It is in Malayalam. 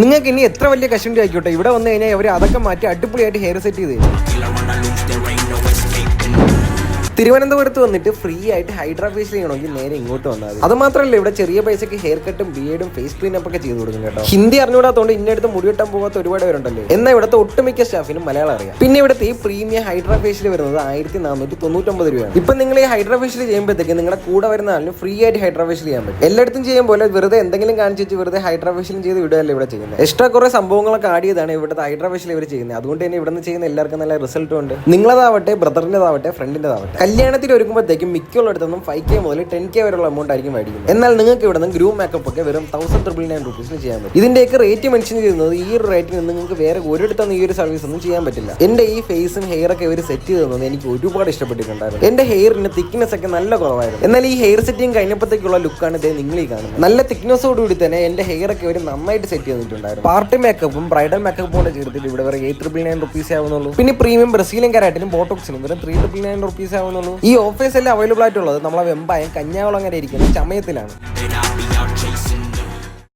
നിങ്ങൾക്ക് ഇനി എത്ര വലിയ കഷണ്ടി ആയിക്കോട്ടെ? ഇവിടെ വന്നു കഴിഞ്ഞാൽ അവർ അതൊക്കെ മാറ്റി അടിപൊളിയായിട്ട് ഹെയർ സെറ്റ് ചെയ്ത് തരും. തിരുവനന്തപുരത്ത് വന്നിട്ട് ഫ്രീ ആയിട്ട് ഹൈഡ്രാ ഫേഷ്യൽ ചെയ്യണമെങ്കിൽ നേരെ ഇങ്ങോട്ട് വന്നാൽ അത് മാത്രമല്ല ഇവിടെ ചെറിയ പൈസക്ക് ഹെയർ കട്ടും ബിയേഡും ഫേസ് ക്ലീനപ്പ് ഒക്കെ ചെയ്തു കൊടുക്കും കേട്ടോ. ഹിന്ദി അറിഞ്ഞൂടാത്തോണ്ട് ഇന്നടുത്ത് മുടിവെട്ടാൻ പോകാത്ത ഒരുപാട് പേരുണ്ടല്ലോ. എന്നാൽ ഇവിടുത്തെ ഒട്ടുമിക്ക സ്റ്റാഫിനും മലയാളം അറിയാം. പിന്നെ ഇവിടുത്തെ ഈ പ്രീമിയം ഹൈഡ്രാ ഫേഷ്യൽ വരുന്നത് ആയിരത്തി നാനൂറ്റി തൊണ്ണൂറ്റൊമ്പത് രൂപയാണ്. ഇപ്പൊ നിങ്ങൾ ഈ ഹൈഡ്രാ ഫേഷ്യൽ ചെയ്യുമ്പോഴത്തേക്ക് നിങ്ങളുടെ കൂടെ വരുന്ന ആളിന് ഫ്രീ ആയിട്ട് ഹൈഡ്രാ ഫേഷ്യൽ ചെയ്യാൻ പറ്റും. എല്ലായിടത്തും ചെയ്യും പോലെ വെറുതെ എന്തെങ്കിലും കാണിച്ചു വെറുതെ ഹൈഡ്രാ ഫേഷ്യലും ചെയ്ത് വിടുകയല്ല ഇവിടെ ചെയ്യുന്നത്. എക്സ്ട്രാ കുറെ സംഭവങ്ങളൊക്കെ ആഡ് ചെയ്താണ് ഇവിടുത്തെ ഹൈഡ്രാ ഫേഷ്യൽ ഇവർ ചെയ്യുന്നത്. അതുകൊണ്ട് തന്നെ ഇവിടുന്ന് ചെയ്യുന്ന എല്ലാവർക്കും നല്ല റിസൾട്ടും ഉണ്ട്. നിങ്ങളതാവട്ടെ ബ്രദറിന്റെതാവട്ടെ ഫ്രണ്ടിന്റെതാവട്ടെ കല്യാണത്തിന് ഒരുക്കുമ്പോഴത്തേക്കും മിക്കുള്ള അടുത്തൊന്നും ഫൈവ് കെ മുതൽ ടെൻ കെ വരെയുള്ള എമൗണ്ട് ആയിരിക്കും മേടിക്കുന്നത്. എന്നാൽ നിങ്ങൾക്ക് ഇവിടെ നിന്ന് ഗ്രൂപ്പ് മേക്കപ്പ് ഒക്കെ വെറും തൗസൻഡ് ട്രിപ്പിൾ നയൻ റുപ്പീസിന് ചെയ്യാൻ പറ്റും. ഇതിന്റെയൊക്കെ റേറ്റ് മെൻഷൻ ചെയ്യുന്നത് ഈ ഒരു റേറ്റിൽ നിന്ന് നിങ്ങൾക്ക് വേറെ ഒരിടത്തൊന്നും ഈ ഒരു സർവീസ് ഒന്നും ചെയ്യാൻ പറ്റില്ല. എന്റെ ഈ ഫേസും ഹെയർ ഒക്കെ ഇവർ സെറ്റ് ചെയ്ത് തന്നത് എനിക്ക് ഒരുപാട് ഇഷ്ടപ്പെട്ടിട്ടുണ്ടായിരുന്നു. എന്റെ ഹെയറിന് തിക്നെസ് ഒക്കെ നല്ല കുറവായിരുന്നു. എന്നാൽ ഈ ഹെയർ സെറ്റിംഗ് കഴിഞ്ഞപ്പോഴത്തേക്കുള്ള ലുക്കാണ് ഇതേ നിങ്ങൾ ഈ കാണുന്നത്. നല്ല തിക്നെസ്സോടുകൂടി തന്നെ എന്റെ ഹെയർ ഒക്കെ ഇവർ നന്നായിട്ട് സെറ്റ് ചെയ്തിട്ടുണ്ടായിരുന്നു. പാർട്ടി മേക്കപ്പും ബ്രൈഡൽ മേക്കപ്പും കൂടെ ചേർത്തിട്ട് ഇവിടെ വരെ എയ്റ്റ് ട്രിപ്പിൾ നയൻ റുപ്പീസ് ആവുന്നുള്ളൂ. പിന്നെ പ്രീമിയം ബ്രസീലിയൻ കരാറ്റിനും ബോട്ടോക്സിനും വരെ ത്രീ ട്രിപ്പിൾ നയൻ റുപ്പീസ് ആവുന്നുള്ളൂ ഈ ഓഫേഴ്സ് എല്ലാം അവൈലബിൾ ആയിട്ടുള്ളത് നമ്മളെ വെമ്പായം കന്യാകുളങ്ങര ഇരിക്കുന്ന ചമയത്തിലാണ്.